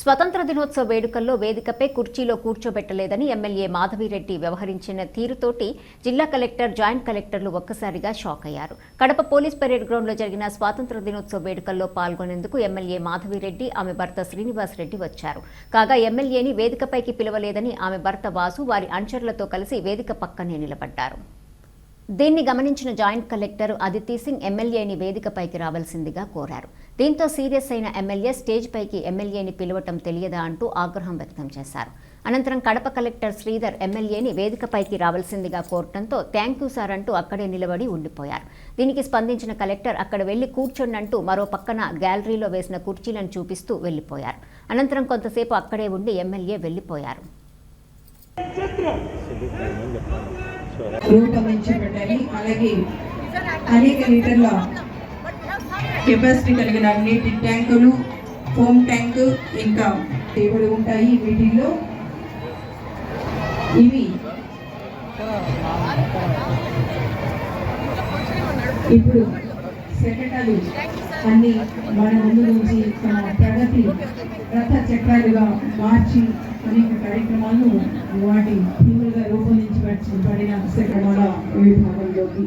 స్వతంత్ర దినోత్సవ వేడుకల్లో వేదికపై కుర్చీలో కూర్చోబెట్టలేదని ఎమ్మెల్యే మాధవిరెడ్డి వ్యవహరించిన తీరుతోటి జిల్లా కలెక్టర్ జాయింట్ కలెక్టర్లు ఒక్కసారిగా షాక్ అయ్యారు. కడప పోలీస్ పరేడ్ గ్రౌండ్లో జరిగిన స్వాతంత్ర దినోత్సవ వేడుకల్లో పాల్గొనేందుకు ఎమ్మెల్యే మాధవిరెడ్డి ఆమె భర్త శ్రీనివాస్ రెడ్డి వచ్చారు. కాగా ఎమ్మెల్యేని వేదికపైకి పిలవలేదని ఆమె భర్త వాసు వారి అనుచరులతో కలిసి వేదిక పక్కనే నిలబడ్డారు. దీన్ని గమనించిన జాయింట్ కలెక్టర్ అదితి సింగ్ ఎమ్మెల్యేని వేదికపైకి రావాల్సిందిగా కోరారు. దీంతో సీరియస్ అయిన ఎమ్మెల్యే స్టేజ్ పైకి ఎమ్మెల్యేని పిలవటం తెలియదా అంటూ ఆగ్రహం వ్యక్తం చేశారు. అనంతరం కడప కలెక్టర్ శ్రీధర్ ఎమ్మెల్యేని వేదికపైకి రావాల్సిందిగా కోరటంతో థ్యాంక్ యూ సార్ అంటూ అక్కడే నిలబడి ఉండిపోయారు. దీనికి స్పందించిన కలెక్టర్ అక్కడ వెళ్ళి కూర్చొన్నంటూ మరో పక్కన గ్యాలరీలో వేసిన కుర్చీలను చూపిస్తూ వెళ్ళిపోయారు అనంతరం కొంతసేపు అక్కడే ఉండి ఎమ్మెల్యే వెళ్ళిపోయారు రూపొందించబడ్డాయి అలాగే అనేక లీటర్ల కెపాసిటీ కలిగిన నీటి ట్యాంకులు ఫోమ్ ట్యాంక్ ఇంకా టేబుల్ ఉంటాయి వీటిల్లో. ఇవి ఇప్పుడు శకటాలు అన్ని మన ముందు నుంచి తమ ప్రగతి రథ చక్రాలుగా మార్చి అనేక కార్యక్రమాలు వాటి థీములుగా రూపొందించబడిన సెక్రటరీల విభాగంలోకి